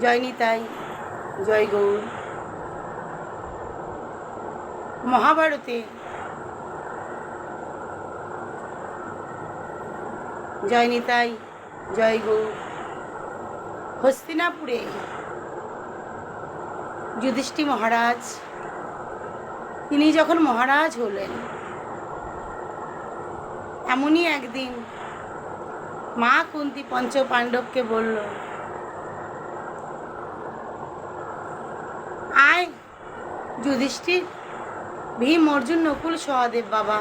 জয় নিতাই জয় গৌর। মহাভারতে জয় নিতাই জয় গৌর। হস্তিনাপুরে যুধিষ্ঠি মহারাজ, তিনি যখন মহারাজ হলেন, এমনই একদিন মা কুন্তি পঞ্চ পাণ্ডবকে বলল আয় যুধিষ্ঠির, ভীম অর্জুন নকুল সহদেব বাবা,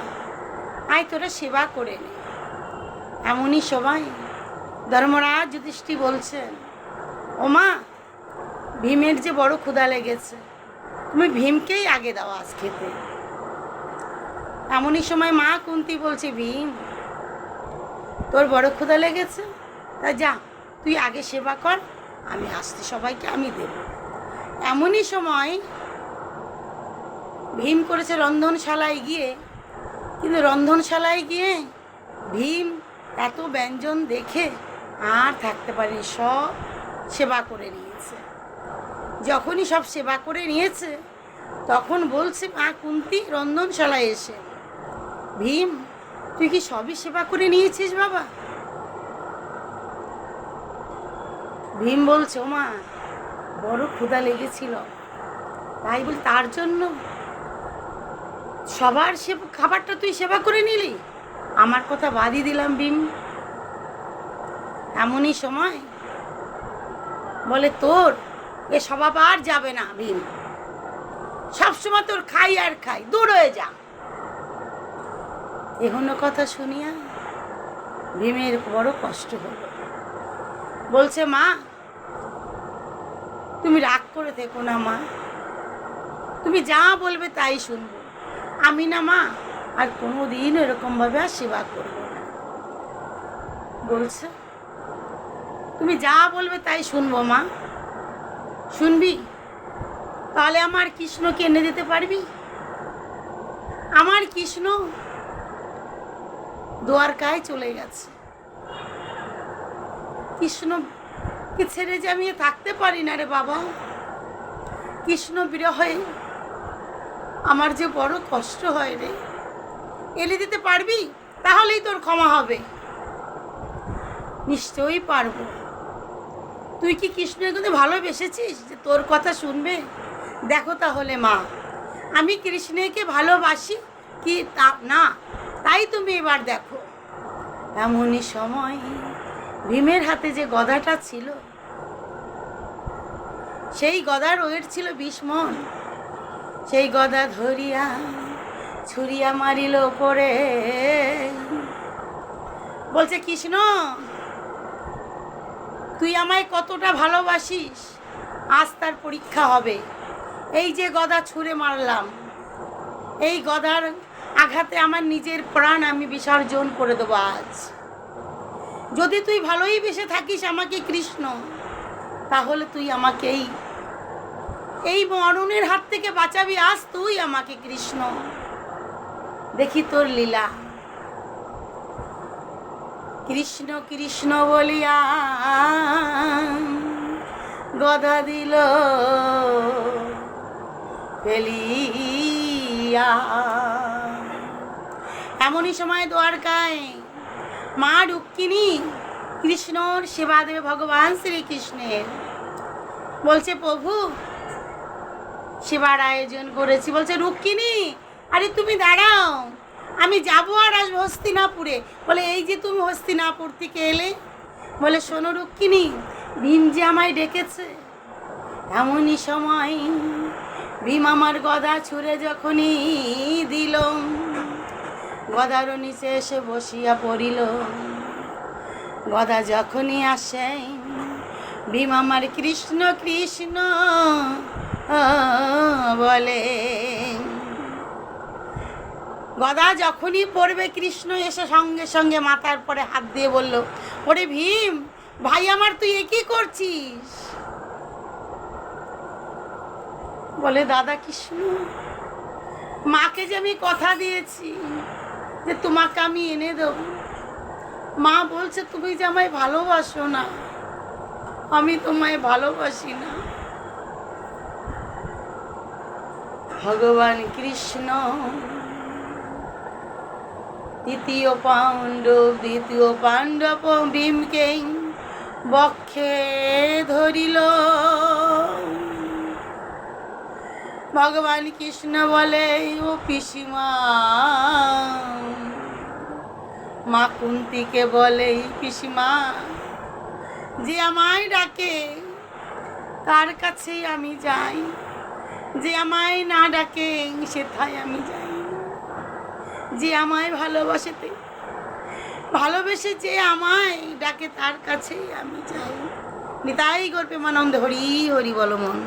আয় তোরা সেবা করে নে। এমনই সময় ধর্মরাজ যুধিষ্ঠি বলছেন, ওমা, ভীমের যে বড় ক্ষুধা লেগেছে, তুমি ভীমকেই আগে দাও আজ খেতে। এমনই সময় মা কুন্তি বলছে, ভীম, তোর বড় ক্ষুধা লেগেছে? তা যা, তুই আগে সেবা কর, আমি আসতে সবাইকে আমি দেব। এমনই সময় ভীম করেছে রন্ধনশালায় গিয়ে। কিন্তু রন্ধনশালায় গিয়ে ভীম এত ব্যঞ্জন দেখে আর থাকতে পারেনি, সব সেবা করে নিয়েছে। যখনই সব সেবা করে নিয়েছে, তখন বলছে, মা কুন্তি, রন্ধনশালায় এসে। ভীম, তুই কি সবই সেবা করে নিয়েছিস বাবা? ভীম বলছে ও মা বড় ক্ষুধা লেগেছিল। তাই বল, তার জন্য সবার সে খাবারটা তুই সেবা করে নিলি? আমার কথা বাদই দিলাম, ভীম। এমনই সময় বলে, তোর এ স্বভাব আর যাবে না, ভীম। সবসময় তোর খাই আর খাই, দূর হয়ে যা। এগুলো কথা শুনিয়া ভীমের বড় কষ্ট হলো। বলছে, মা, তুমি রাগ করে থেকো না, মা। তুমি যা বলবে তাই শুনব। আমি না মা, আর কোনো দিন এরকমভাবে আর সেবা করব না। বলছে, তুমি যা বলবে তাই শুনব মা। শুনবি? তাহলে আমার কৃষ্ণকে এনে দিতে পারবি? আমার কৃষ্ণ দোয়ারকায় চলে গেছে। কৃষ্ণকে ছেড়ে যে আমি থাকতে পারি না রে বাবা। কৃষ্ণ বিরহে আমার যে বড় কষ্ট হয় রে। এলে দিতে পারবি? তাহলেই তোর ক্ষমা হবে। নিশ্চয়ই পারব। তুই কি কৃষ্ণের কিন্তু ভালোবেসেছিস যে তোর কথা শুনবে? দেখো তাহলে মা, আমি কৃষ্ণকে ভালোবাসি কি তা, না, তাই তুমি এবার দেখো। এমনই সময় ভীমের হাতে যে গদাটা ছিল, সেই গদার ওয়েট ছিল বিশ মন। সেই গদা ধরিয়া, ছুরিয়া মারিল পরে বলছে, কৃষ্ণ, তুই আমায় কতটা ভালোবাসিস? আজ তার পরীক্ষা হবে। এই যে গদা ছুঁড়ে মারলাম, এই গদার আঘাতে আমার নিজের প্রাণ আমি বিসর্জন করে দেবো আজ। যদি তুই ভালোই বেসে থাকিস আমাকে কৃষ্ণ, তাহলে তুই আমাকে এই এই মরণের হাত থেকে বাঁচাবি আজ তুই আমাকে, কৃষ্ণ। দেখি তোর লীলা। কৃষ্ণ কৃষ্ণ বলিয়া গদা দিল এমনই সময় দ্বারকায় মা রুক্মিণী কৃষ্ণর সেবা দেবে ভগবান শ্রীকৃষ্ণের। বলছে, প্রভু সেবার আয়োজন করেছি। বলছে, রুক্মিণী, আরে তুমি দাঁড়াও। আমি যাব আর আসব হস্তিনাপুরে। বলে, এই যে তুমি হস্তিনাপুর থেকে এলে? বলে, শোনো রুক্মিণী, ভীম যে আমায় ডেকেছে, এমনই সময় ভীম আমার গদা ছুঁড়ে যখনই দিল। গদার নিচে এসে বসিয়া পড়িল। গদা যখনই আসে, ভীম আমার কৃষ্ণ কৃষ্ণ বলে, গদা যখনই পড়বে, কৃষ্ণ এসে সঙ্গে সঙ্গে মাথার পরে হাত দিয়ে বলল, ওরে ভীম, ভাই আমার, তুই এ কি করছিস? বলে, দাদা কৃষ্ণ, মাকে যে আমি কথা দিয়েছি, যে তোমাকে আমি এনে দেব, মা বলছে, তুমি যে আমায় ভালোবাসো না, আমি তোমায় ভালোবাসি না। ভগবান কৃষ্ণ। দ্বিতীয় পাণ্ডব দ্বিতীয় পাণ্ডব ভীমকে বক্ষে ধরিল। ভগবান কৃষ্ণ বলে, ও পিসিমা, মা কুন্তিকে বলে, পিসিমা, যে আমায় ডাকে, তার কাছেই আমি যাই। যে আমায় না ডাকে, সেথায় আমি যাই। যে আমায় ভালোবাসেতে ভালোবেসে যে আমায়, ডাকে তার কাছেই আমি যাই। নিতাই গর্বে মানন্দ, হরি হরি বল মন।